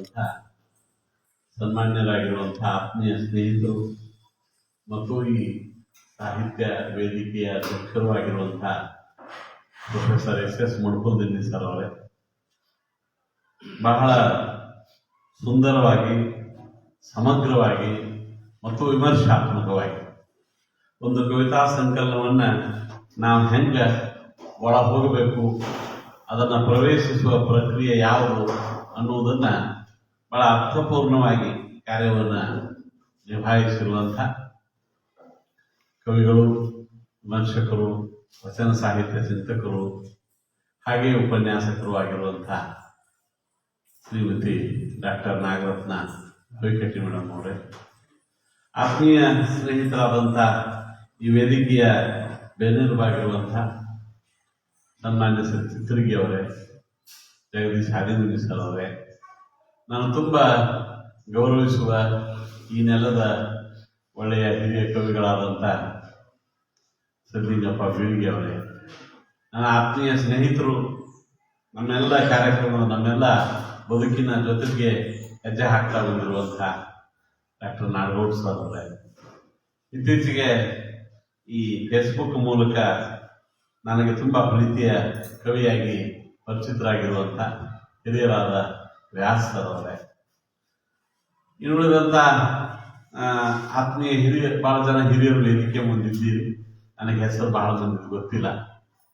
ಆಗಿರುವಂತಹ ಸನ್ಮಾನ್ಯರಾಗಿರುವಂತಹ ಆತ್ಮೀಯ ಸ್ನೇಹಿತರು, ಮತ್ತು ಈ ಸಾಹಿತ್ಯ ವೇದಿಕೆಯ ಅಧ್ಯಕ್ಷರು ಆಗಿರುವಂತಹ ಪ್ರೊಫೆಸರ್ ಎಸ್ ಎಸ್ ಸರ್ ಅವರೇ. ಬಹಳ ಸುಂದರವಾಗಿ, ಸಮಗ್ರವಾಗಿ ಮತ್ತು ವಿಮರ್ಶಾತ್ಮಕವಾಗಿ ಒಂದು ಕವಿತಾ ಸಂಕಲನವನ್ನ ನಾವು ಹೆಂಗ ಒಳ ಹೋಗಬೇಕು ಅದನ್ನು ಪ್ರವೇಶಿಸುವ ಪ್ರಕ್ರಿಯೆ ಯಾವುದು ಅನ್ನುವುದನ್ನ ಬಹಳ ಅರ್ಥಪೂರ್ಣವಾಗಿ ಕಾರ್ಯವನ್ನು ನಿಭಾಯಿಸಿರುವಂಥ ಕವಿಗಳು, ವಿಮರ್ಶಕರು, ವಚನ ಸಾಹಿತ್ಯ ಚಿಂತಕರು ಹಾಗೆ ಉಪನ್ಯಾಸಕರು ಆಗಿರುವಂಥ ಶ್ರೀಮತಿ ಡಾಕ್ಟರ್ ನಾಗರತ್ನ ಹೊಯ್ಕಟ್ಟಿ ಮೇಡಮ್ ಅವರೇ. ಆತ್ಮೀಯ ಸ್ನೇಹಿತರಾದಂಥ ಈ ವೇದಿಕೆಯ ಬೆನ್ನೆಲುಬಾಗಿರುವಂಥ ಸನ್ಮಾನ್ಯ ಶ್ರೀ ಚಿತ್ರಗಿ ಅವರೇ, ಜಗದೀಶ್ ಹಾದಿಮುನಿ ಸರ್ ಅವರೇ ನಾನು ತುಂಬ ಗೌರವಿಸುವ ಈ ನೆಲದ ಒಳ್ಳೆಯ ಹಿರಿಯ ಕವಿಗಳಾದಂಥ ಸಿದ್ಲಿಂಗಪ್ಪ ಬೀಳಿಗೆ ಅವರೇ. ನನ್ನ ಆತ್ಮೀಯ ಸ್ನೇಹಿತರು, ನಮ್ಮೆಲ್ಲ ಕಾರ್ಯಕ್ರಮ ನಮ್ಮೆಲ್ಲ ಬದುಕಿನ ಜೊತೆಗೆ ಹೆಜ್ಜೆ ಹಾಕ್ತಾ ಬಂದಿರುವಂಥ ಡಾಕ್ಟರ್ ನಾಡಗೌಡ್ ಸರ್ ಅವರೇ. ಇತ್ತೀಚೆಗೆ ಈ ಫೇಸ್ಬುಕ್ ಮೂಲಕ ನನಗೆ ತುಂಬ ಪ್ರೀತಿಯ ಕವಿಯಾಗಿ ಪರಿಚಿತರಾಗಿರುವಂಥ ಹಿರಿಯರಾದ ವ್ಯಾಸ್ ಸರ್ ಅವರೇ ಇನ್ನುಳಿದಂಥ ಆತ್ಮೀಯ ಹಿರಿಯ, ಬಹಳ ಜನ ಹಿರಿಯರು ವೇದಿಕೆ ಮುಂದಿದ್ದೀರಿ. ನನಗೆ ಹೆಸರು ಬಹಳ ಮಂದಿ ಗೊತ್ತಿಲ್ಲ.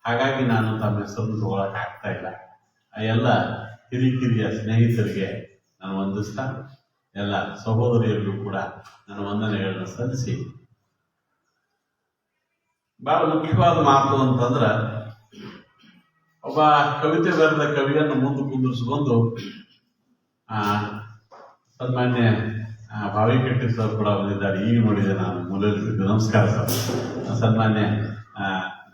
ಹಾಗಾಗಿ ನಾನು ತಮ್ಮ ಹೆಸರನ್ನು ತಗೊಳಕ್ ಆಗ್ತಾ ಇಲ್ಲ. ಆ ಎಲ್ಲ ಹಿರಿ ಕಿರಿಯ ಸ್ನೇಹಿತರಿಗೆ ನಾನು ವಂದಿಸ್ತಾ, ಎಲ್ಲ ಸಹೋದರಿಯರಿಗೂ ಕೂಡ ನನ್ನ ವಂದನೆಗಳನ್ನು ಸಲ್ಲಿಸಿ. ಬಹಳ ಮುಖ್ಯವಾದ ಮಾತು ಅಂತಂದ್ರ, ಒಬ್ಬ ಕವಿತೆ ಬರೆದ ಕವಿಯನ್ನು ಮುಂದೆ ಕುಂದಿರಿಸಿಕೊಂಡು ಸನ್ಮಾನ್ಯ ಆ, ಭಾವಿ ಕಟ್ಟಿ ಸರ್ ಕೂಡ ಬಂದಿದ್ದಾರೆ. ಈಗ ನೋಡಿದೆ ನಾನು ಮೂಲದಲ್ಲಿ ನಮಸ್ಕಾರ ಸರ್. ಸನ್ಮಾನ್ಯ ಆ,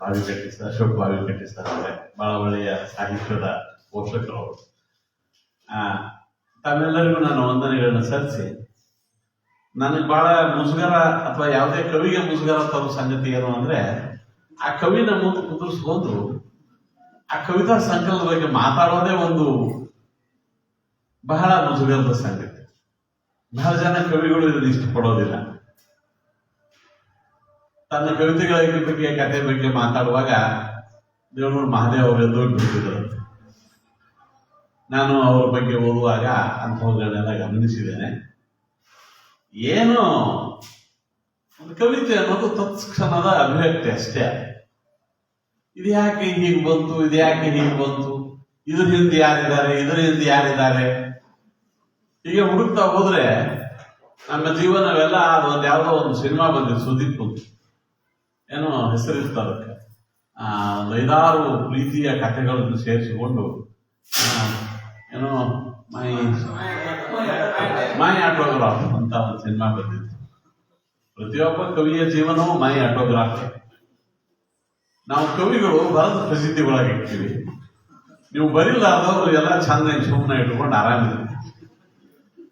ಭಾವಿ ಕಟ್ಟಿ ಸರ್ ಅಶೋಕ್ ಭಾವಿ ಕಟ್ಟಿ ಸರ್ ಅವರೇ ಬಹಳ ಒಳ್ಳೆಯ ಸಾಹಿತ್ಯದ ಪೋಷಕರು ಆ, ತಮ್ಮೆಲ್ಲರಿಗೂ ನಾನು ವಂದನೆಗಳನ್ನ ಸಲ್ಲಿಸಿ ನನಗೆ ಬಹಳ ಮುಜುಗರ ಅಥವಾ ಯಾವುದೇ ಕವಿಗೆ ಮುಜುಗರ ತರೋ ಸಂಗತಿ ಏನು ಅಂದ್ರೆ ಆ ಕವಿನ ಮುಂದೆ ಕುದುರಿಸ್ಕೊಂಡು ಆ ಕವಿತಾ ಸಂಕಲನದ ಬಗ್ಗೆ ಮಾತಾಡೋದೇ ಒಂದು ಬಹಳ ಮುಜುಗರದ ಸಂಗತಿ. ಬಹಳ ಜನ ಕವಿಗಳು ಇದನ್ನು ಇಷ್ಟಪಡೋದಿಲ್ಲ. ತನ್ನ ಕವಿತೆಗಳ ಬಗ್ಗೆ ಕಥೆ ಬಗ್ಗೆ ಮಾತಾಡುವಾಗ ದೇವನೂರು ಮಹಾದೇವ್ ಅವರೆಂದು ಬಿಟ್ಟಿದ್ರು ನಾನು ಅವ್ರ ಬಗ್ಗೆ ಓದುವಾಗ ಅಂಥವುಗಳನ್ನೆಲ್ಲ ಗಮನಿಸಿದ್ದೇನೆ. ಏನು? ಒಂದು ಕವಿತೆ ಅನ್ನೋದು ತತ್ಕ್ಷಣದ ಅಭಿವ್ಯಕ್ತಿ ಅಷ್ಟೇ. ಇದು ಯಾಕೆ ಹೀಗೆ ಬಂತು? ಇದು ಯಾಕೆ ಹೀಗೆ ಬಂತು? ಇದ್ರ ಹಿಂದೆ ಯಾರಿದ್ದಾರೆ? ಇದ್ರ ಹಿಂದೆ ಯಾರಿದ್ದಾರೆ? ಹೀಗೆ ಹುಡುಕ್ತಾ ಹೋದ್ರೆ ನಮ್ಮ ಜೀವನವೆಲ್ಲ ಅದು ಒಂದು ಯಾವುದೋ ಒಂದು ಸಿನಿಮಾ ಬಂದಿದೆ, ಸುದೀಪ್ ಏನು ಹೆಸರಿತ್ತು ಅದಕ್ಕೆ ಐದಾರು ಪ್ರೀತಿಯ ಕಥೆಗಳನ್ನು ಸೇರಿಸಿಕೊಂಡು ಏನು ಮೈ ಮೈ ಆಟೋಗ್ರಾಫ್ ಅಂತ ಒಂದು ಸಿನಿಮಾ ಬಂದಿತ್ತು ಪ್ರತಿಯೊಬ್ಬ ಕವಿಯ ಜೀವನವೂ ಮೈ ಆಟೋಗ್ರಾಫ್. ನಾವು ಕವಿಗಳು ಬಹಳ ಪ್ರಸಿದ್ಧಿ ನೀವು ಅದವರು ಎಲ್ಲ ಚಂದ ಸುಮ್ಮನೆ ಇಟ್ಕೊಂಡು ಆರಾಮಿದೆ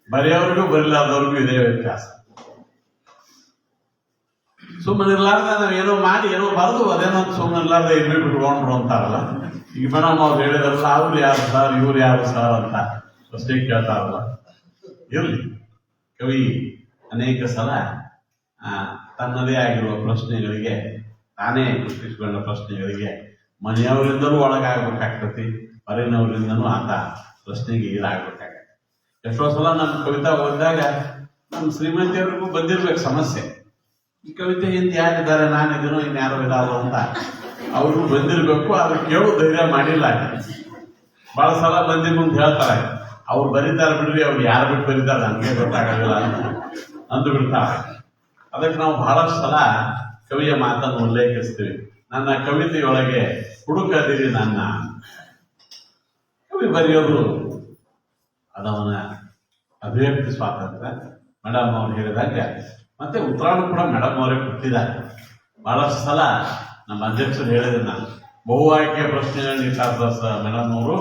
ಬರೆಯೋರಿಗೂ ಬರಲಾರ್ದವ್ರಿಗೂ ಇದೇ ವ್ಯತ್ಯಾಸ. ಸುಮ್ಮನೆ ಇರ್ಲಾರ್ದ ನಾವ್ ಏನೋ ಮಾಡಿ, ಏನೋ ಬರೆದು ಅದೇನೋ ಸುಮ್ಮನೆ ಇರ್ಲಾರ್ದ ಬಿಟ್ಕೊಂಡು ಬಿಟ್ಕೊಂಡ್ರು ಅಂತಾರಲ್ಲ? ಈಗ ಮೇಡಮ್ ಅವ್ರು ಹೇಳಿದಾರಲ್ಲ ಅವ್ರು ಯಾರು ಸರ್, ಇವ್ರು ಯಾರು ಸರ್ ಅಂತ. ಪ್ರಶ್ನೆ ಕೇಳ್ತಾರಲ್ಲ. ಇರಲಿ. ಕವಿ, ಅನೇಕ ಸಲ ತನ್ನದೇ ಆಗಿರುವ ಪ್ರಶ್ನೆಗಳಿಗೆ, ತಾನೇ ಸೃಷ್ಟಿಸಿಕೊಂಡ ಪ್ರಶ್ನೆಗಳಿಗೆ ಮನೆಯವರಿಂದಲೂ ಒಳಗಾಗಬೇಕಾಗ್ತತಿ ಹೊರಗಿನವರಿಂದನೂ ಆತ ಪ್ರಶ್ನೆಗೆ ಈಡಾಗ್ಬೇಕಾಗತ್ತೆ ಎಷ್ಟೋ ಸಲ ನಾನು ಕವಿತಾ ಓದಿದಾಗ ನಮ್ಮ ಶ್ರೀಮಂತಿಯವ್ರಿಗೂ ಬಂದಿರ್ಬೇಕು ಸಮಸ್ಯೆ. ಈ ಕವಿತೆ ಹಿಂದೆ ಯಾರಿದ್ದಾರೆ ನಾನಿದ್ದೀನೋ ಇನ್ಯಾರೋ ಇರಲ್ಲ ಅಂತ. ಅವರು ಬಂದಿರಬೇಕು, ಆದ್ರೆ ಕೇಳು ಧೈರ್ಯ ಮಾಡಿಲ್ಲ. ಬಹಳ ಸಲ ಮಂದಿ ಅಂತ ಹೇಳ್ತಾರೆ. ಅವ್ರು ಬರೀತಾರೆ ಬಿಡ್ರಿ, ಅವ್ರು ಯಾರು ಬಿಟ್ಟು ಬರೀತಾರೆ ನನಗೆ ಗೊತ್ತಾಗಲ್ಲ ಅಂತ ಅಂದು ಬಿಡ್ತಾರೆ ಅದಕ್ಕೆ ನಾವು ಬಹಳಷ್ಟು ಸಲ ಕವಿಯ ಮಾತನ್ನು ಉಲ್ಲೇಖಿಸ್ತೀವಿ. ನನ್ನ ಕವಿತೆಯೊಳಗೆ ಹುಡುಕದಿರಿ ನನ್ನ. ಕವಿ ಬರೆಯೋದು ಅದವನ ಅಭಿವ್ಯಕ್ತಿ ಸ್ವಾತಂತ್ರ್ಯ. ಮೇಡಮ್ ಅವ್ರು ಹೇಳಿದಾಗ, ಮತ್ತೆ ಉತ್ತರಾಣ ಕೂಡ ಮೇಡಮ್ ಅವರೇ ಕೊಟ್ಟಿದ್ದಾರೆ. ಬಹಳಷ್ಟು ಸಲ ನಮ್ಮ ಅಧ್ಯಕ್ಷರು ಹೇಳಿದ್ರು ನಾನು ಬಹು ಆಯ್ಕೆ ಪ್ರಶ್ನೆಗಳನ್ನ ಇಟ್ಟಾರ ಮೇಡಮ್ ಅವರು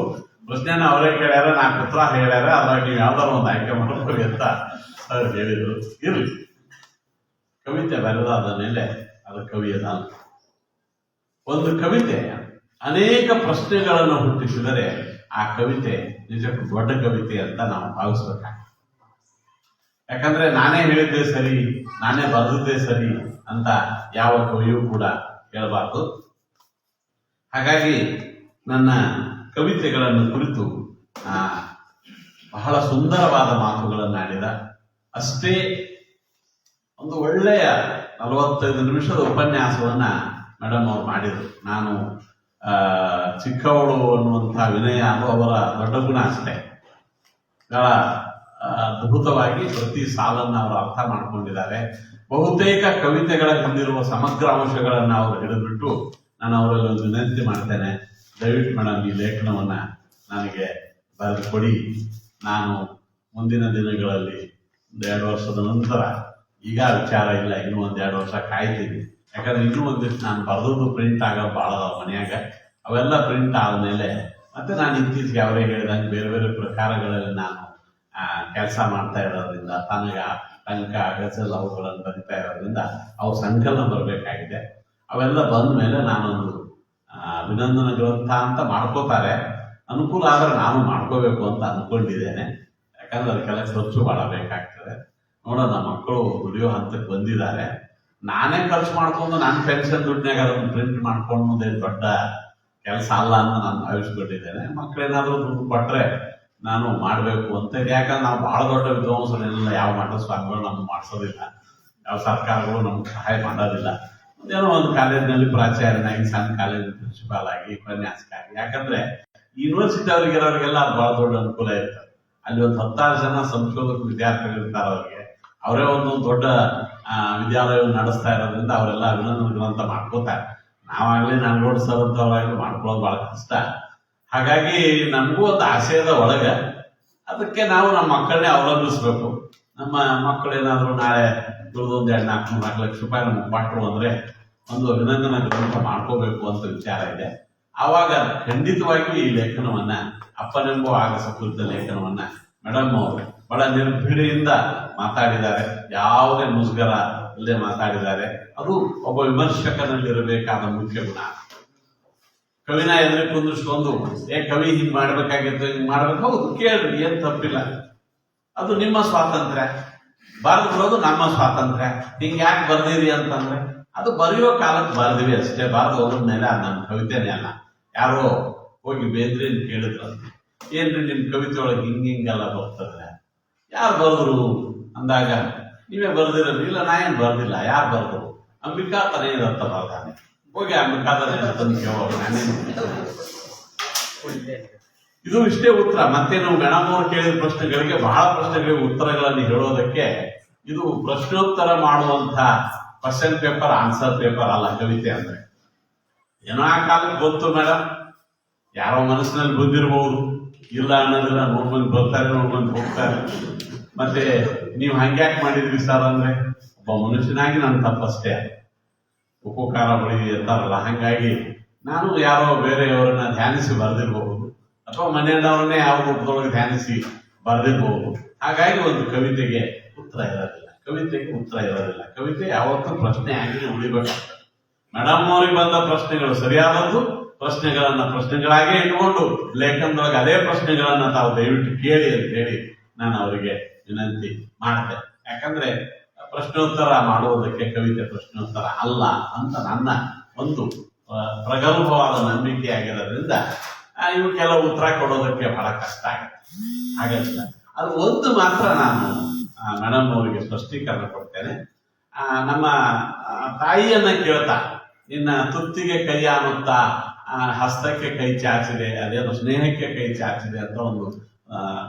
ಪ್ರಶ್ನೆನ ಅವರೇ ಕೇಳ್ಯಾರ, ನಾಲ್ಕು ಉತ್ತರ ಹೇಳ್ಯಾರ ಅದ್ರಾಗ ನೀವು ಯಾವ್ದಾರು ಒಂದು ಆಯ್ಕೆ ಮಾಡ್ಕೊಳ್ಳಿ ಅಂತ ಅವ್ರು ಹೇಳಿದ್ರು. ಇರಲಿ. ಕವಿತೆ ಬರೆದಾದ ಮೇಲೆ ಅದು ಕವಿಯದ ಒಂದು ಕವಿತೆ ಅನೇಕ ಪ್ರಶ್ನೆಗಳನ್ನು ಹುಟ್ಟಿಸಿದರೆ ಆ ಕವಿತೆ ನಿಜಕ್ಕೂ ದೊಡ್ಡ ಕವಿತೆ ಅಂತ ನಾವು ಭಾವಿಸ್ಬೇಕಾಗ್ತದೆ. ಯಾಕಂದ್ರೆ ನಾನೇ ಹೇಳಿದ್ದೆ ಸರಿ, ನಾನೇ ಬರೆದಿದ್ದೆ ಸರಿ ಅಂತ ಯಾವ ಕವಿಯೂ ಕೂಡ ಹೇಳಬಾರ್ದು. ಹಾಗಾಗಿ ನನ್ನ ಕವಿತೆಗಳನ್ನು ಕುರಿತು ಬಹಳ ಸುಂದರವಾದ ಮಾತುಗಳನ್ನು ಆಡಿದ. ಅಷ್ಟೇ ಒಂದು ಒಳ್ಳೆಯ ನಲವತ್ತೈದು ನಿಮಿಷದ ಉಪನ್ಯಾಸವನ್ನ ಮೇಡಮ್ ಅವ್ರು ಮಾಡಿದರು. ನಾನು ಚಿಕ್ಕವಳು ಅನ್ನುವಂಥ ವಿನಯ ಅದು ಅವರ ದೊಡ್ಡ ಗುಣ ಅಷ್ಟೇ. ಬಹಳ ಅದ್ಭುತವಾಗಿ ಪ್ರತಿ ಸಾಲನ್ನು ಅವರು ಅರ್ಥ ಮಾಡಿಕೊಂಡಿದ್ದಾರೆ. ಬಹುತೇಕ ಕವಿತೆಗಳ ಹೊಂದಿರುವ ಸಮಗ್ರ ಅಂಶಗಳನ್ನು ಅವರು ಹಿಡಿದ್ಬಿಟ್ಟು ನಾನು ಅವರಲ್ಲಿ ಒಂದು ವಿನಂತಿ ಮಾಡ್ತೇನೆ. ದಯವಿಟ್ಟು ಮೇಡಮ್ ಈ ಲೇಖನವನ್ನ ನನಗೆ ಬರೆದು ಕೊಡಿ. ನಾನು ಮುಂದಿನ ದಿನಗಳಲ್ಲಿ ಒಂದು ಎರಡು ವರ್ಷದ ನಂತರ ಈಗ ವಿಚಾರ ಇಲ್ಲ, ಇನ್ನೂ ಒಂದು ಎರಡು ವರ್ಷ ಕಾಯ್ತೀನಿ. ಯಾಕಂದ್ರೆ ಇನ್ನೂ ಒಂದಿಷ್ಟು ನಾನು ಬರೆದೋದು ಪ್ರಿಂಟ್ ಆಗೋದು ಭಾಳ ಮನೆಯಾಗ. ಅವೆಲ್ಲ ಪ್ರಿಂಟ್ ಆದಮೇಲೆ ಮತ್ತೆ ನಾನು ಇತ್ತೀಚೆಗೆ ಅವರೇ ಹೇಳಿದಂಗೆ ಬೇರೆ ಬೇರೆ ಪ್ರಕಾರಗಳಲ್ಲಿ ನಾನು ಕೆಲಸ ಮಾಡ್ತಾ ಇರೋದ್ರಿಂದ, ತನಗ ಟಂಕ ಗಜಲ್ ಅವುಗಳನ್ನು ಬರಿತಾ ಇರೋದ್ರಿಂದ ಅವು ಸಂಕಲನ ಬರಬೇಕಾಗಿದೆ. ಅವೆಲ್ಲ ಬಂದ ಮೇಲೆ ನಾನೊಂದು ಅಭಿನಂದನ ಗ್ರಂಥ ಅಂತ ಮಾಡ್ಕೋತಾರೆ. ಅನುಕೂಲ ಆದರೆ ನಾನು ಮಾಡ್ಕೋಬೇಕು ಅಂತ ಅನ್ಕೊಂಡಿದ್ದೇನೆ. ಯಾಕಂದ್ರೆ ಅದಕ್ಕೆಲ್ಲ ಖರ್ಚು ಭಾಳ ಬೇಕಾಗ್ತದೆ. ನೋಡೋಣ, ಮಕ್ಕಳು ದುಡಿಯೋ ಹಂತಕ್ಕೆ ಬಂದಿದ್ದಾರೆ. ನಾನೇ ಖರ್ಚು ಮಾಡ್ಕೊಂಡು ನನ್ನ ಪೆನ್ಷನ್ ದುಡ್ಡಿನಾಗ ಅದನ್ನು ಪ್ರಿಂಟ್ ಮಾಡ್ಕೊಂಡು ದೊಡ್ಡ ಕೆಲಸ ಅಲ್ಲ ಅಂತ ನಾನು ಭಾವಿಸ್ಬಿಟ್ಟಿದ್ದೇನೆ ಮಕ್ಕಳೇನಾದ್ರೂ ದುಡ್ಡು ಕೊಟ್ರೆ ನಾನು ಮಾಡಬೇಕು ಅಂತ. ಯಾಕಂದ್ರೆ ನಾವು ಬಹಳ ದೊಡ್ಡ ವಿದ್ವಾಂಸರೆಲ್ಲ ಯಾವ ಮಠ ಸ್ವಾಮಿಗಳು ನಮ್ಗೆ ಮಾಡಿಸೋದಿಲ್ಲ. ಯಾವ ಸರ್ಕಾರಗಳು ನಮ್ಗೆ ಸಹಾಯ ಮಾಡೋದಿಲ್ಲ. ಏನೋ ಒಂದು ಕಾಲೇಜಿನಲ್ಲಿ ಪ್ರಾಚಾರ್ಯನಾಗಿ, ಸಣ್ಣ ಕಾಲೇಜ್ ಪ್ರಿನ್ಸಿಪಾಲ್ ಆಗಿ ಉಪನ್ಯಾಸಕ ಆಗಿ ಯಾಕಂದ್ರೆ ಯೂನಿವರ್ಸಿಟಿ ಅವ್ರಿಗೆ ಇರೋರಿಗೆಲ್ಲ ಬಹಳ ದೊಡ್ಡ ಅನುಕೂಲ ಇರ್ತದೆ. ಅಲ್ಲಿ ಒಂದು ಹತ್ತಾರು ಜನ ಸಂಶೋಧಕ ವಿದ್ಯಾರ್ಥಿಗಳು ಇರ್ತಾರೆ ಅವ್ರಿಗೆ. ಅವರೇ ಒಂದು ದೊಡ್ಡ ವಿದ್ಯಾಲಯವನ್ನು ನಡೆಸ್ತಾ ಇರೋದ್ರಿಂದ ಅವರೆಲ್ಲ ಅಭಿನಂದನೆಗಳಂತ ಮಾಡ್ಕೋತಾರೆ. ಮಾಡ್ಕೋತಾರೆ ನಾನು ನೋಡಿ ಸರ್ ಮಾಡ್ಕೊಳ್ಳೋದು ಬಹಳ ಕಷ್ಟ. ಹಾಗಾಗಿ ನಮಗೂ ಒಂದು ಆಸೆ ಅದ ಒಳಗ. ಅದಕ್ಕೆ ನಾವು ನಮ್ಮ ಮಕ್ಕಳನ್ನೇ ಅವಲಂಬಿಸ್ಬೇಕು. ನಮ್ಮ ಮಕ್ಕಳು ಏನಾದ್ರು ನಾಳೆ ದುಡ್ದೊಂದು ಎರಡು ನಾಲ್ಕು ನಾಲ್ಕು ಲಕ್ಷ ರೂಪಾಯಿ ನಮ್ಗೆ ಕೊಟ್ಟರು ಅಂದ್ರೆ ಒಂದು ಅಭಿನಂದನ ಗ್ರಂಥ ಮಾಡ್ಕೋಬೇಕು ಅಂತ ವಿಚಾರ ಇದೆ. ಆವಾಗ ಖಂಡಿತವಾಗಿಯೂ ಈ ಲೇಖನವನ್ನು ಅಪ್ಪನೆಂಬೋ ಆಗಸ ಕುರಿತ ಲೇಖನವನ್ನು ಮೇಡಮ್ ಅವರು ಬಹಳ ನಿರ್ಭೀಡೆಯಿಂದ ಮಾತಾಡಿದ್ದಾರೆ. ಯಾವುದೇ ಮುಜುಗರ ಇಲ್ಲದೆ ಮಾತಾಡಿದ್ದಾರೆ. ಅದು ಒಬ್ಬ ವಿಮರ್ಶಕನಲ್ಲಿರಬೇಕಾದ ಮುಖ್ಯ ಗುಣ. ಕವಿನ ಎದುರು ಕುಂದಿಸ್ಕೊಂಡು ಏ ಕವಿ ಹಿಂಗ್ ಮಾಡ್ಬೇಕಾಗಿತ್ತು, ಹಿಂಗ್ ಮಾಡ್ಬೇಕು? ಹೌದು, ಕೇಳ್ರಿ, ಏನ್ ತಪ್ಪಿಲ್ಲ. ಅದು ನಿಮ್ಮ ಸ್ವಾತಂತ್ರ್ಯ. ಬರೆದಿರೋದು ನಮ್ಮ ಸ್ವಾತಂತ್ರ್ಯ. ಹಿಂಗ್ ಯಾಕೆ ಬರ್ದಿರಿ ಅಂತಂದ್ರೆ, ಅದು ಬರೆಯೋ ಕಾಲಕ್ಕೆ ಬರ್ದಿವಿ ಅಷ್ಟೇ. ಬರೆದು ಹೋಗೋದ್ ಮೇಲೆ ನಮ್ಮ ಕವಿತೆನೇ ಅಲ್ಲ. ಯಾರೋ ಹೋಗಿ ಬೇಂದ್ರೆ ಕೇಳಿದ್ರಂತೆ ಏನ್ರಿ ನಿಮ್ ಕವಿತೆ ಒಳಗೆ ಹಿಂಗ್ ಹಿಂಗೆಲ್ಲ ಬರ್ತದೆ? ಯಾರು ಬರೆದ್ರು ಅಂದಾಗ? ನೀವೇ ಬರೆದಿರೋದು. ಇಲ್ಲ, ನಾ ಏನು ಬರ್ದಿಲ್ಲ. ಯಾರು ಬರೆದ್ರು ಅಂಬಿಕಾ ತನೇ ಅಂತ ಬರ್ತಾನೆ ಹೋಗಿ ಅಂಬಿಕಾ ತರ ಕೇಳೋದು ಕೇಳೋ ನಾನೇನು ಇದು ಇಷ್ಟೇ ಉತ್ತರ. ಮತ್ತೆ ನಾವು ಗಣಮೂರು ಕೇಳಿದ ಪ್ರಶ್ನೆಗಳಿಗೆ ಬಹಳ ಪ್ರಶ್ನೆಗಳಿಗೆ ಉತ್ತರಗಳನ್ನು ಹೇಳೋದಕ್ಕೆ ಇದು ಪ್ರಶ್ನೋತ್ತರ ಮಾಡುವಂತ ಕ್ವಶನ್ ಪೇಪರ್, ಆನ್ಸರ್ ಪೇಪರ್ ಅಲ್ಲ ಕವಿತೆ ಅಂದ್ರೆ. ಏನೋ ಆ ಕಾಲಕ್ಕೆ ಗೊತ್ತು ಮೇಡಮ್ ಯಾರೋ ಮನಸ್ಸಿನಲ್ಲಿ ಬಂದಿರಬಹುದು ಇಲ್ಲ ಅನ್ನೋದಿಲ್ಲ ನೋಡ್ಬಂದು ಬರ್ತಾರೆ, ನೋಡ್ಬಂದು ಹೋಗ್ತಾರೆ. ಮತ್ತೆ ನೀವು ಹಂಗ್ಯಾಕೆ ಮಾಡಿದ್ರಿ ಸರ್ ಅಂದ್ರೆ, ಒಬ್ಬ ಮನುಷ್ಯನಾಗಿ ನಾನು ತಪ್ಪಷ್ಟೇ ಉಪಕಾರ ಬಳಿ ಇರ್ತಾರಲ್ಲ ಹಂಗಾಗಿ ನಾನು ಯಾರೋ ಬೇರೆಯವರನ್ನ ಧ್ಯಾನಿಸಿ ಬರೆದಿರಬಹುದು ಅಥವಾ ಮನೆಯಲ್ಲವರನ್ನೇ ಯಾವ ರೂಪದೊಳಗೆ ಧ್ಯಾನಿಸಿ ಬರೆದಿರಬಹುದು ಹಾಗಾಗಿ ಒಂದು ಕವಿತೆಗೆ ಉತ್ತರ ಇರೋದಿಲ್ಲ. ಕವಿತೆಗೆ ಉತ್ತರ ಇರೋದಿಲ್ಲ. ಕವಿತೆ ಯಾವತ್ತೂ ಪ್ರಶ್ನೆ ಆಗಿ ಉಳಿಬೇಕಾಗ್ತದೆ ಮೇಡಮ್ ಅವ್ರಿಗೆ ಬಂದ ಪ್ರಶ್ನೆಗಳು ಸರಿಯಾದದ್ದು? ಪ್ರಶ್ನೆಗಳನ್ನ ಪ್ರಶ್ನೆಗಳಾಗೇ ಇಟ್ಕೊಂಡು ಲೇಖನದೊಳಗೆ ಅದೇ ಪ್ರಶ್ನೆಗಳನ್ನ ತಾವು ದಯವಿಟ್ಟು ಕೇಳಿ ಅಂತ ಹೇಳಿ ನಾನು ಅವರಿಗೆ ವಿನಂತಿ ಮಾಡ್ತೆ ಯಾಕಂದ್ರೆ ಪ್ರಶ್ನೋತ್ತರ ಮಾಡುವುದಕ್ಕೆ ಕವಿತೆ ಪ್ರಶ್ನೋತ್ತರ ಅಲ್ಲ ಅಂತ ನನ್ನ ಒಂದು ಪ್ರಗಲ್ಭವಾದ ನಂಬಿಕೆ ಆಗಿರೋದ್ರಿಂದ ಇವು ಕೆಲವು ಉತ್ತರ ಕೊಡೋದಕ್ಕೆ ಬಹಳ ಕಷ್ಟ ಆಗುತ್ತೆ. ಹಾಗಲ್ಲ ಅದು ಒಂದು ಮಾತ್ರ ನಾನು ಮೇಡಮ್ ಅವರಿಗೆ ಸ್ಪಷ್ಟೀಕರಣ ಕೊಡ್ತೇನೆ. ನಮ್ಮ ತಾಯಿಯನ್ನ ಕೇಳ್ತಾ, ನಿನ್ನ ತುತ್ತಿಗೆ ಕೈ ಆನುತ್ತಾ ಆ, ಹಸ್ತಕ್ಕೆ ಕೈ ಚಾಚಿದೆ ಅದೇನು ಸ್ನೇಹಕ್ಕೆ ಕೈ ಚಾಚಿದೆ ಅಂತ ಒಂದು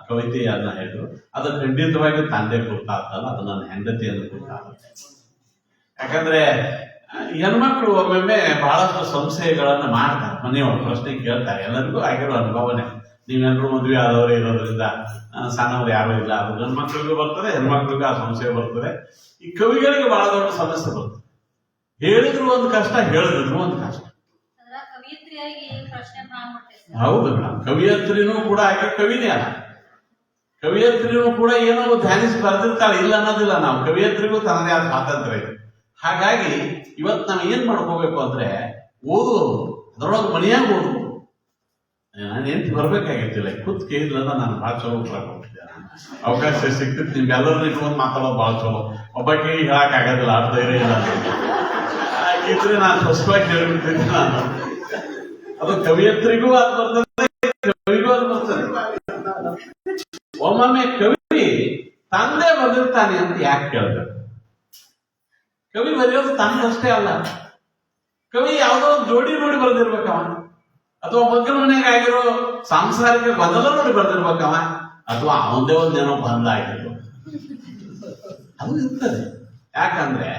ಕವಿತೆಯನ್ನ ಹೇಳಿದ್ರು ಅದು ಖಂಡಿತವಾಗಿ ತಂದೆ ಕುರಿತಾದ್ದಲ್ಲ ಅದು ನನ್ನ ಹೆಂಡತಿ ಅಂತ ಕುರಿತಾಗುತ್ತೆ ಯಾಕಂದ್ರೆ ಹೆಣ್ಮಕ್ಳು ಒಮ್ಮೊಮ್ಮೆ ಬಹಳಷ್ಟು ಸಂಶಯಗಳನ್ನ ಮಾಡ್ತಾರೆ. ಮನೆಯವರು ಪ್ರಶ್ನೆ ಕೇಳ್ತಾರೆ. ಎಲ್ಲರಿಗೂ ಆಗಿರೋ ಅನುಭವನೇ. ನೀವೆಲ್ಲರೂ ಮದುವೆ ಆದವರು ಇರೋದ್ರಿಂದ ಸಣ್ಣವ್ರು ಯಾರು ಇಲ್ಲ. ಅದು ಗಂಡು ಬರ್ತದೆ ಹೆಣ್ಮಕ್ಳಿಗೂ ಆ ಸಂಶಯ ಬರ್ತದೆ. ಈ ಕವಿಗಳಿಗೆ ಬಹಳ ದೊಡ್ಡ ಸಮಸ್ಯೆ ಬರ್ತದೆ. ಹೇಳಿದ್ರು ಒಂದು ಕಷ್ಟ ಹೇಳಿದ್ರು ಒಂದು ಕಷ್ಟ ಅದರ ಕವಿಯತ್ರಿಯಾಗಿ ಈ ಪ್ರಶ್ನೆ ಮಾಡ್ಬಿಟ್ಟೆ ಸರ್ ಹೌದು ಮೇಡಮ್. ಕವಿಯತ್ರಿನೂ ಕೂಡ ಆಕೆ ಕವಿನೇ ಅಲ್ಲ. ಕವಿಯತ್ರಿನೂ ಕೂಡ ಏನೋ ಧ್ಯಾನಿಸಿ ಬರೆದಿರ್ತಾಳೆ, ಇಲ್ಲ ಅನ್ನೋದಿಲ್ಲ ನಾವು. ಕವಿಯತ್ರಿಗೂ ತನ್ನದೇ ಆದ ಸ್ವಾತಂತ್ರ್ಯ ಇದೆ. ಹಾಗಾಗಿ ಇವತ್ತು ನಾವು ಏನ್ ಮಾಡ್ಕೋಬೇಕು ಅಂದ್ರೆ ಓದು ಅದರೊಳಗೆ ಮನೆಯಾಗ ಓದು ನಾನು ಎಂತ ಬರ್ಬೇಕಾಗಿತ್ತಿಲ್ಲ ಕೂತ್ ಕೇಳಿಲ್ಲ ನಾನು ಭಾಳ ಚಲೋ. ಅವಕಾಶ ಸಿಕ್ತಿತ್ತು, ನಿಮ್ಗೆಲ್ಲರನ್ನ ಇಟ್ಕೊಂಡು ಮಾತಾಡೋದು ಭಾಳ ಚಲೋ. ಒಬ್ಬಕ್ಕೆ ಹೇಳಕ್ ಆಗೋದಿಲ್ಲ ಅರ್ಧ ಇರೋ ಇಲ್ಲ ಇದ್ರೆ ನಾನು ಸ್ಪಷ್ಟವಾಗಿ ಹೇಳ್ಬಿಡ್ತಿದ್ದೆ ನಾನು. ಅದು ಕವಿಯತ್ರಿಗೂ ಅದು ಬರ್ತದೆ, ಕವಿಗೂ ಅದು ಬರ್ತದೆ. ಒಮ್ಮೊಮ್ಮೆ ಕವಿ ತಂದೆ ಬರೆದಿರ್ತಾನೆ ಅಂತ ಯಾಕೆ ಕೇಳ್ತಾರೆ ಕವಿ ಬರೆಯೋದು ತಂದಷ್ಟೇ ಅಲ್ಲ. ಕವಿ ಯಾವುದೋ ಜೋಡಿ ನೋಡಿ ಬರೆದಿರ್ಬೇಕವ ಅಥವಾ ಮಕ್ಕಳ ಮನೆಗೆ ಆಗಿರೋ ಸಾಂಸಾರಿಕ ಬದಲ ನೋಡಿ ಬರೆದಿರ್ಬೇಕವ ಅಥವಾ ಅವನದೇ ಒಂದೇನೋ ಬಂದ ಆಗಿರ್ಬೇಕು. ಅದು ಇರ್ತದೆ. ಯಾಕಂದ್ರೆ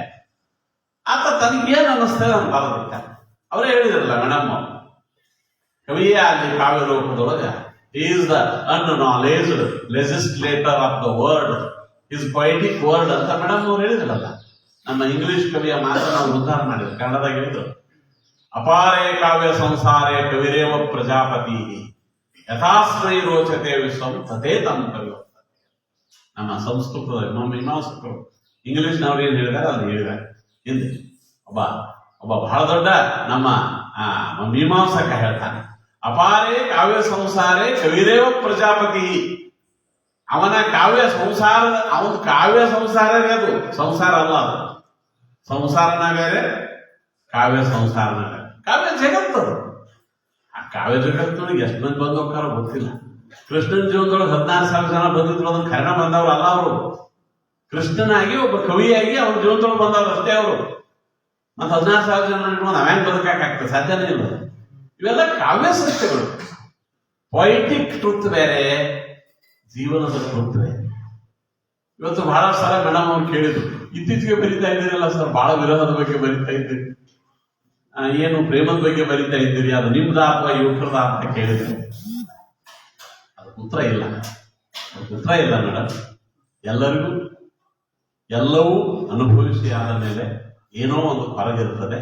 ಆತ ತನಗೇನು ಅನ್ನಿಸ್ತದೆ ಅಂತ ಬರೆದಿರ್ತಾನೆ ಅವರೇ ಹೇಳಿದ್ರಲ್ಲ, ಮೇಡಮ್ ಕವಿಯೇ ಆಗಲಿ ಕಾವ್ಯ ರೂಪದೊಳಗೆ is the unacknowledged legislator of the world is poetic word ಅಂತ ಮೇಡಮ್ ಅವ್ರು ಹೇಳಿದ್ರಲ್ಲ. ನಮ್ಮ ಇಂಗ್ಲಿಷ್ ಕವಿಯ ಮಾತನ್ನು ನಾವು ಉದ್ಧಾರ ಮಾಡಿದ್ರು ಕನ್ನಡದಾಗ ಅಪಾರೇ ಕಾವ್ಯ ಸಂಸಾರೇ ಕವಿರೇವ ಪ್ರಜಾಪತಿ. ಯಥಾಶ್ರಯ ರೋಚತೆ ವಿಶ್ವಂ ತದೇ ತಮ್ಮ ಕವಿ ನಮ್ಮ ಸಂಸ್ಕೃತದ ಮೀಮಾಂಸಕರು ಇಂಗ್ಲಿಷ್ನವ್ರು ಏನು ಹೇಳಿದಾರೆ ಅದನ್ನು ಹೇಳಿದ್ದಾರೆ. ಹಿಂದೆ ಒಬ್ಬ ಒಬ್ಬ ಬಹಳ ದೊಡ್ಡ ನಮ್ಮ ಮೀಮಾಂಸಕ ಹೇಳ್ತಾನೆ. ಅಪಾರೇ ಕಾವ್ಯ ಸಂಸಾರೇ ಕವಿರೇವ ಪ್ರಜಾಪತಿ. ಅವನ ಕಾವ್ಯ ಸಂಸಾರ, ಅವನ ಕಾವ್ಯ ಸಂಸಾರವೇ ಅದು. ಸಂಸಾರ ಅಲ್ಲ ಅದು. ಸಂಸಾರನ ಬೇರೆ, ಕಾವ್ಯ ಸಂಸಾರನ ಬೇರೆ. ಕಾವ್ಯ ಜಗತ್ತು. ಆ ಕಾವ್ಯ ಜಗತ್ತೊಳಗೆ ಎಷ್ಟು ಮಂದಿ ಬಂದು ಹೋಗ್ತಾರೋ ಗೊತ್ತಿಲ್ಲ. ಕೃಷ್ಣನ ಜೀವನದೊಳಗೆ ಹದಿನಾರು ಸಾವಿರ ಜನ ಬಂದಿದ್ರು, ಅದನ್ನ ಕರ್ಣ ಬಂದವರು ಅಲ್ಲ ಅವರು. ಕೃಷ್ಣನಾಗಿ ಒಬ್ಬ ಕವಿಯಾಗಿ ಅವ್ರ ಜೀವನದೊಳಗೆ ಬಂದವರು ಅಷ್ಟೇ ಅವರು. ಮತ್ತೆ ಹದಿನಾರು ಸಾವಿರ ಜನ ನಾವೇನ್ ಬದುಕಾಗ್ತದೆ ಸಾಧ್ಯನೇ ಇಲ್ಲ. ಇವೆಲ್ಲ ಕಾವ್ಯ ಸೃಷ್ಟಿಗಳು. ಪೊಯಿಟಿಕ್ ಟ್ರೂತ್ ಬೇರೆ, ಜೀವನದ ಟ್ರೂತ್ ಬೇರೆ. ಇವತ್ತು ಬಹಳ ಸಲ ಮೇಡಮ್ ಅವ್ರು ಕೇಳಿದ್ರು, ಇತ್ತೀಚೆಗೆ ಬರಿತಾ ಇದ್ದೀರಲ್ಲ ಸರ್ ಬಹಳ ವಿರೋಧದ ಬಗ್ಗೆ ಬರಿತಾ ಇದ್ದೀರಿ ಏನು ಪ್ರೇಮದ ಬಗ್ಗೆ ಬರಿತಾ ಇದ್ದೀರಿ, ಅದು ನಿಮ್ದ ಅಥವಾ ಯುವಕರದ ಅಂತ ಕೇಳಿದ್ರು. ಅದು ಉತ್ತರ ಇಲ್ಲ. ಉತ್ತರ ಇಲ್ಲ ಮೇಡಮ್ ಎಲ್ಲರಿಗೂ, ಎಲ್ಲವೂ ಅನುಭವಿಸಿ ಆದ ಮೇಲೆ ಏನೋ ಒಂದು ಹೊರಗಿರ್ತದೆ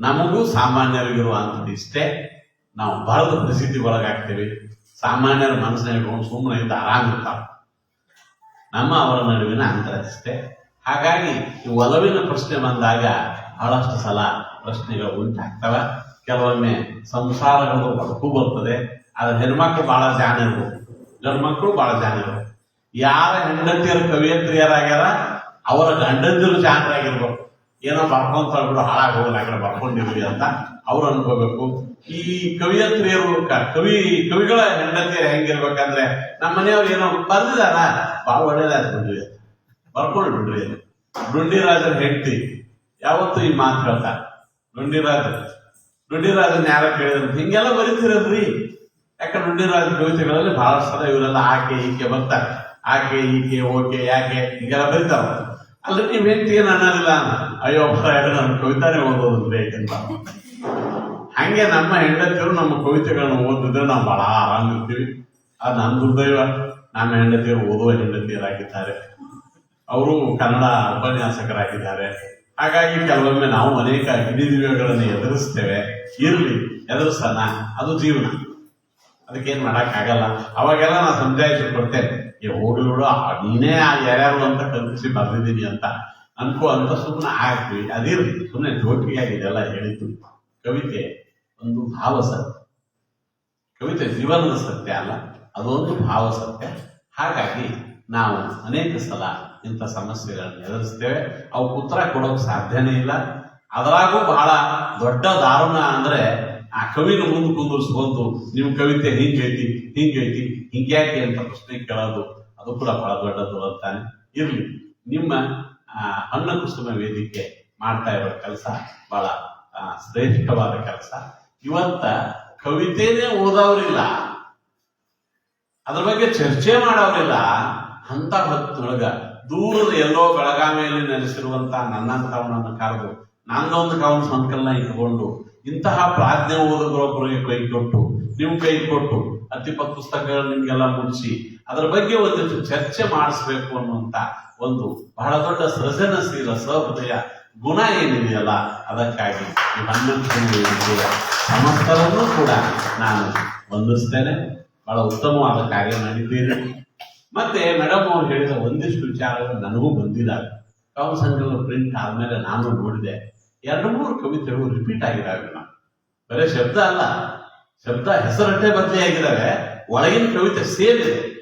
ನಮಗೂ ಸಾಮಾನ್ಯರಿಗಿರುವಂಥದ್ದು ಇಷ್ಟೇ. ನಾವು ಬಹಳ ಪ್ರಸಿದ್ಧಿ ಒಳಗಾಗ್ತೀವಿ. ಸಾಮಾನ್ಯರ ಮನಸ್ಸಿನಲ್ಲಿ ಸುಮ್ಮನೆ ಇಂದ ಆರಾಮ್ ಇರ್ತಾವೆ ನಮ್ಮ ಅವರ ನಡುವಿನ ಅಂತರ ಇಷ್ಟೇ. ಹಾಗಾಗಿ ಈ ಒಲವಿನ ಪ್ರಶ್ನೆ ಬಂದಾಗ ಬಹಳಷ್ಟು ಸಲ ಪ್ರಶ್ನೆಗಳು ಉಂಟಾಗ್ತವೆ. ಕೆಲವೊಮ್ಮೆ ಸಂಸಾರಗಳು ಹೊಡಕು ಬರ್ತದೆ. ಆದ್ರೆ ಹೆಣ್ಮಕ್ಳು ಬಹಳ ಇರ್ಬೋದು ಗಂಡು ಮಕ್ಕಳು ಬಹಳ ಇರ್ಬೋದು ಯಾರ ಹೆಂಡತಿಯರು ಕವಿಯತ್ರಿಯರಾಗ್ಯಾರ ಅವರ ಗಂಡಂದಿರು ಜಾಣರಾಗಿರ್ಬೇಕು ಏನೋ ಬರ್ಕೊಂತ ಬಿಡು ಹಾಳಾಗಿ ಹೋಗಲ್ಲ ಕಡೆ ಬರ್ಕೊಂಡಿರ್ಲಿ ಅಂತ ಅವ್ರು ಅನ್ಕೋಬೇಕು. ಈ ಕವಿಯತ್ರಿಯರು ಕವಿ, ಕವಿಗಳ ಹೆಂಡತಿಯರು ಹೆಂಗಿರ್ಬೇಕಂದ್ರೆ ನಮ್ಮ ಮನೆಯವ್ರು ಏನೋ ಬರ್ದಿದಾರ? ಬಹಳ ಒಳ್ಳೇದಾಯ್ತು ಬಿಡ್ರಿ. ಬರ್ಕೊಂಡು ಬಿಡ್ರಿ. ಡುಂಡಿರಾಜನ ಹೆಂಡತಿ, ಯಾವತ್ತು ಈ ಮಾತು ಹೇಳ್ತಾರೆ ಡುಂಡಿರಾಜ ಡುಂಡಿರಾಜನ್ ಯಾರ ಕೇಳಿದ್ರು, ಹಿಂಗೆಲ್ಲ ಬರೀತಿರಲ್ರಿ ಯಾಕಂದ್ರೆ ಡುಂಡಿರಾಜ ಕವಿತೆಗಳಲ್ಲಿ ಬಹಳ ಸಲ ಇವರೆಲ್ಲ ಆಕೆ, ಈಕೆ ಬರ್ತಾರೆ. ಆಕೆ, ಈಕೆ, ಓಕೆ, ಯಾಕೆ, ಹಿಂಗೆಲ್ಲ ಬರೀತಾರ ಅಲ್ಲ ನೀವ್ ಹೆಂಡತಿ ಏನ್ ಅನ್ನೋದಿಲ್ಲ. ಅಯ್ಯೋ ನನ್ನ ಕವಿತಾನೆ ಓದೋದು ಬೇಕಂತ ಹಂಗೆ ನಮ್ಮ ಹೆಂಡತಿಯರು ನಮ್ಮ ಕವಿತೆಗಳನ್ನು ಓದಿದ್ರೆ ನಾವು ಬಹಳ ಆರಾಮ ಇರ್ತೀವಿ. ಅದು ನಮ್ಮ ದುರ್ದೈವ. ನಮ್ಮ ಹೆಂಡತಿಯರು ಓದುವ ಹೆಂಡತಿಯರಾಗಿದ್ದಾರೆ. ಅವರು ಕನ್ನಡ ಉಪನ್ಯಾಸಕರಾಗಿದ್ದಾರೆ. ಹಾಗಾಗಿ ಕೆಲವೊಮ್ಮೆ ನಾವು ಅನೇಕ ಹಿಡಿದಿವೆಗಳನ್ನು ಎದುರಿಸ್ತೇವೆ. ಇರಲಿ, ಎದುರಿಸೋಣ. ಅದು ಜೀವನ. ಅದಕ್ಕೇನು ಮಾಡೋಕ್ಕಾಗಲ್ಲ. ಅವಾಗೆಲ್ಲ ನಾನು ಸಂಜಾಯಿಸಿ ಕೊಡ್ತೇನೆ. ಏ ಹೋಗ್ಲಿ ಬಿಡು ಆ ಯಾರ್ಯಾರು ಅಂತ ಕಲ್ಪಿಸಿ ಬರ್ದಿದ್ದೀನಿ ಅಂತ ಅನ್ಕೋ ಅಂತ ಸುಮ್ಮನೆ ಆಗ್ತೀವಿ ಅದಿರ್ಲಿ ಸುಮ್ಮನೆ ಜೋಕಿಯಾಗಿ ಇದೆಲ್ಲ ಹೇಳಿದ್ದು ಕವಿತೆ ಒಂದು ಭಾವ ಸತ್ಯ. ಕವಿತೆ ಜೀವನದ ಸತ್ಯ ಅಲ್ಲ, ಅದೊಂದು ಭಾವ ಸತ್ಯ. ಹಾಗಾಗಿ ನಾವು ಅನೇಕ ಸಲ ಇಂಥ ಸಮಸ್ಯೆಗಳನ್ನು ಎದುರಿಸ್ತೇವೆ. ಅವು ಉತ್ತರ ಕೊಡೋಕೆ ಸಾಧ್ಯನೇ ಇಲ್ಲ. ಅದರಾಗೂ ಬಹಳ ದೊಡ್ಡ ದಾರುಣ ಅಂದ್ರೆ ಆ ಕವಿನ ಮುಂದೆ ಕುಂದರ್ಸ್ಕೊಂಡು ನಿಮ್ಮ ಕವಿತೆ ಹಿಂಗೈತಿ ಹಿಂಗೈತಿ ಹಿಂಗ್ಯಾಕೆ ಅಂತ ಪ್ರಶ್ನೆ ಕೇಳೋದು, ಅದು ಕೂಡ ಬಹಳ ದೊಡ್ಡದು ಅಂತಾನೆ ಇರ್ಲಿ. ನಿಮ್ಮ ಅನ್ನ ಕುಸುಮ ವೇದಿಕೆ ಮಾಡ್ತಾ ಇರೋ ಕೆಲಸ ಬಹಳ ಶ್ರೇಷ್ಠವಾದ ಕೆಲಸ. ಇವತ್ತ ಕವಿತೆನೇ ಓದೋರಿಲ್ಲ ಅದ್ರ ಬಗ್ಗೆ ಚರ್ಚೆ ಮಾಡೋರಿಲ್ಲ ಅಂತ ಹೊತ್ತೊಳಗ ದೂರದ ಎಲ್ಲೋ ಬೆಳಗಾವಿಯಲ್ಲಿ ನೆಲೆಸಿರುವಂತ ನನ್ನಂತವನನ್ನು ಕರೆದು, ನನ್ನೊಂದು ಕವನ ಸಂಕಲನ ಇಟ್ಕೊಂಡು ಇಂತಹ ಪ್ರಾಜ್ಞೆ ಓದುಗರೊಬ್ಬರಿಗೆ ಕೈ ಕೊಟ್ಟು ನೀವು ಕೈ ಕೊಟ್ಟು ಅತಿಪ ಪುಸ್ತಕಗಳು ನಿಮ್ಗೆಲ್ಲ ಮುಗಿಸಿ ಅದರ ಬಗ್ಗೆ ಒಂದಿಷ್ಟು ಚರ್ಚೆ ಮಾಡಿಸ್ಬೇಕು ಅನ್ನುವಂತ ಒಂದು ಬಹಳ ದೊಡ್ಡ ಸೃಜನಶೀಲ ಸಹೃದಯ ಗುಣ ಏನಿದೆಯಲ್ಲ, ಅದಕ್ಕಾಗಿ ಈ ಹನ್ನೊಂದು ಸಮಸ್ತರನ್ನೂ ಕೂಡ ನಾನು ವಂದಿಸ್ತೇನೆ. ಬಹಳ ಉತ್ತಮವಾದ ಕಾರ್ಯ ಮಾಡಿದ್ದೇನೆ ಮತ್ತೆ ಮೇಡಮ್ ಅವರು ಹೇಳಿದ ಒಂದಿಷ್ಟು ವಿಚಾರಗಳು ನನಗೂ ಬಂದಿದ್ದಾವೆ ಸಂಕಲನ ಪ್ರಿಂಟ್ ಆದ್ಮೇಲೆ ನಾನು ನೋಡಿದೆ. ಎರಡು ಮೂರು ಕವಿತೆಗಳು ರಿಪೀಟ್ ಆಗಿದ್ದಾವೆ. ಬರೀ ಶಬ್ದ ಅಲ್ಲ. ಶಬ್ದ ಹೆಸರಟ್ಟೆ ಬದಲಿ ಆಗಿದ್ದಾರೆ ಒಳಗಿನ ಕವಿತೆ ಸೇಮ್ ಇದೆ